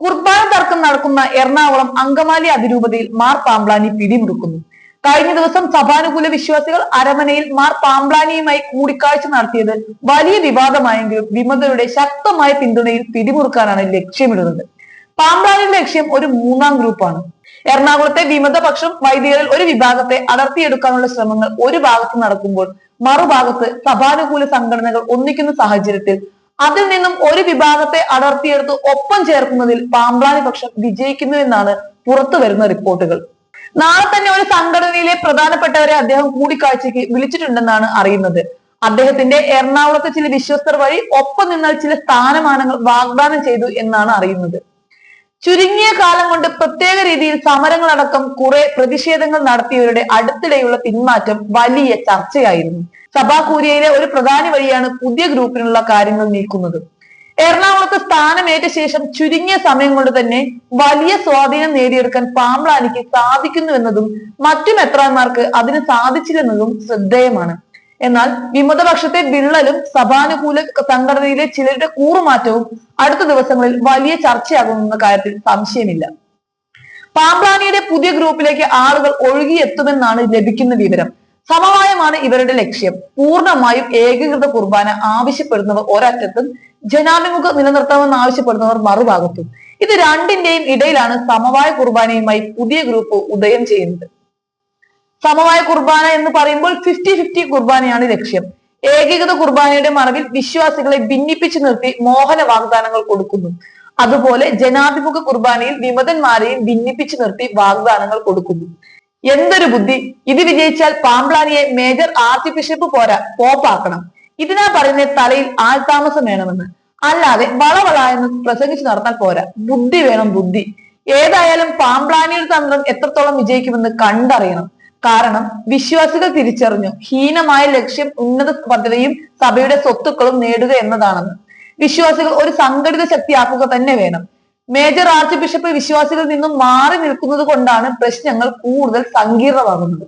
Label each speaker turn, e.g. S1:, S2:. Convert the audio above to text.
S1: കുർബാന തർക്കം നടക്കുന്ന എറണാകുളം അങ്കമാലി അതിരൂപതയിൽ മാർ പാമ്പ്ലാനി പിടിമുറുക്കുന്നു. കഴിഞ്ഞ ദിവസം സഭാനുകൂല വിശ്വാസികൾ അരമനയിൽ മാർ പാമ്പ്ലാനിയുമായി കൂടിക്കാഴ്ച നടത്തിയത് വലിയ വിവാദമായെങ്കിലും വിമതരുടെ ശക്തമായ പിന്തുണയിൽ പിടിമുറുക്കാനാണ് ലക്ഷ്യമിടുന്നത്. പാമ്പ്ലാനിയുടെ ലക്ഷ്യം ഒരു മൂന്നാം ഗ്രൂപ്പാണ്. എറണാകുളത്തെ വിമതപക്ഷം വൈദികരിൽ ഒരു വിഭാഗത്തെ അടർത്തിയെടുക്കാനുള്ള ശ്രമങ്ങൾ ഒരു ഭാഗത്ത് നടക്കുമ്പോൾ മറുഭാഗത്ത് സഭാനുകൂല സംഘടനകൾ ഒന്നിക്കുന്ന സാഹചര്യത്തിൽ അതിൽ നിന്നും ഒരു വിഭാഗത്തെ അടർത്തിയെടുത്ത് ഒപ്പം ചേർക്കുന്നതിൽ പാമ്പ്ലാനി പക്ഷം വിജയിക്കുന്നു എന്നാണ് പുറത്തു വരുന്ന റിപ്പോർട്ടുകൾ. നാളെ തന്നെ ഒരു സംഘടനയിലെ പ്രധാനപ്പെട്ടവരെ അദ്ദേഹം കൂടിക്കാഴ്ചയ്ക്ക് വിളിച്ചിട്ടുണ്ടെന്നാണ് അറിയുന്നത്. അദ്ദേഹത്തിന്റെ എറണാകുളത്തെ ചില വിശ്വസ്തർ വഴി ഒപ്പം നിന്നാൽ ചില സ്ഥാനമാനങ്ങൾ വാഗ്ദാനം ചെയ്തു എന്നാണ് അറിയുന്നത്. ചുരുങ്ങിയ കാലം കൊണ്ട് പ്രത്യേക രീതിയിൽ സമരങ്ങളടക്കം കുറെ പ്രതിഷേധങ്ങൾ നടത്തിയവരുടെ അടുത്തിടെയുള്ള പിന്മാറ്റം വലിയ ചർച്ചയായിരുന്നു. സഭാകൂരിയയിലെ ഒരു പ്രധാന വഴിയാണ് പുതിയ ഗ്രൂപ്പിനുള്ള കാര്യങ്ങൾ നീക്കുന്നത്. എറണാകുളത്ത് സ്ഥാനമേറ്റ ശേഷം ചുരുങ്ങിയ സമയം കൊണ്ട് തന്നെ വലിയ സ്വാധീനം നേടിയെടുക്കാൻ പാമ്പ്ലാനിക്ക് സാധിക്കുന്നുവെന്നതും മറ്റു മെത്രാന്മാർക്ക് അതിന് സാധിച്ചില്ലെന്നതും ശ്രദ്ധേയമാണ്. എന്നാൽ വിമതപക്ഷത്തെ വിള്ളലും സഭാനുകൂല സംഘടനയിലെ ചിലരുടെ കൂറുമാറ്റവും അടുത്ത ദിവസങ്ങളിൽ വലിയ ചർച്ചയാകുമെന്ന കാര്യത്തിൽ സംശയമില്ല. പാമ്പ്ലാനിയുടെ പുതിയ ഗ്രൂപ്പിലേക്ക് ആളുകൾ ഒഴുകിയെത്തുമെന്നാണ് ലഭിക്കുന്ന വിവരം. സമവായമാണ് ഇവരുടെ ലക്ഷ്യം. പൂർണമായും ഏകീകൃത കുർബാന ആവശ്യപ്പെടുന്നവർ ഒരറ്റത്തും ജനാഭിമുഖ നിലനിർത്തണമെന്ന് ആവശ്യപ്പെടുന്നവർ മറുഭാഗത്തും. ഇത് രണ്ടിന്റെയും ഇടയിലാണ് സമവായ കുർബാനയുമായി പുതിയ ഗ്രൂപ്പ് ഉദയം ചെയ്യുന്നത്. സമവായ കുർബാന എന്ന് പറയുമ്പോൾ ഫിഫ്റ്റി ഫിഫ്റ്റി കുർബാനയാണ് ലക്ഷ്യം. ഏകീകൃത കുർബാനയുടെ മറവിൽ വിശ്വാസികളെ ഭിന്നിപ്പിച്ചു നിർത്തി മോഹന വാഗ്ദാനങ്ങൾ കൊടുക്കുന്നു. അതുപോലെ ജനാഭിമുഖ കുർബാനയിൽ വിമതന്മാരെയും ഭിന്നിപ്പിച്ചു നിർത്തി വാഗ്ദാനങ്ങൾ കൊടുക്കുന്നു. എന്തൊരു ബുദ്ധി. ഇത് വിജയിച്ചാൽ പാമ്പ്ലാനിയെ മേജർ ആർച്ച് ബിഷപ്പ് പോരാ പോപ്പാക്കണം ഇതിനാ പറയുന്ന തലയിൽ ആൾതാമസം വേണമെന്ന്. അല്ലാതെ വളവള എന്ന് പ്രസംഗിച്ചു നടന്നാൽ പോരാ. ബുദ്ധി വേണം ബുദ്ധി. ഏതായാലും പാമ്പ്ലാനിയുടെ തന്ത്രം എത്രത്തോളം വിജയിക്കുമെന്ന് കണ്ടറിയണം. കാരണം വിശ്വാസികൾ തിരിച്ചറിഞ്ഞു. ഹീനമായ ലക്ഷ്യം ഉന്നത പദവിയും സഭയുടെ സ്വത്തുക്കളും നേടുക എന്നതാണെന്ന് വിശ്വാസികൾ ഒരു സംഘടിത ശക്തിയാക്കുക തന്നെ വേണം. മേജർ ആർച്ച് ബിഷപ്പ് വിശ്വാസികളിൽ നിന്നും മാറി നിൽക്കുന്നത് കൊണ്ടാണ് പ്രശ്നങ്ങൾ കൂടുതൽ സങ്കീർണമാകുന്നത്.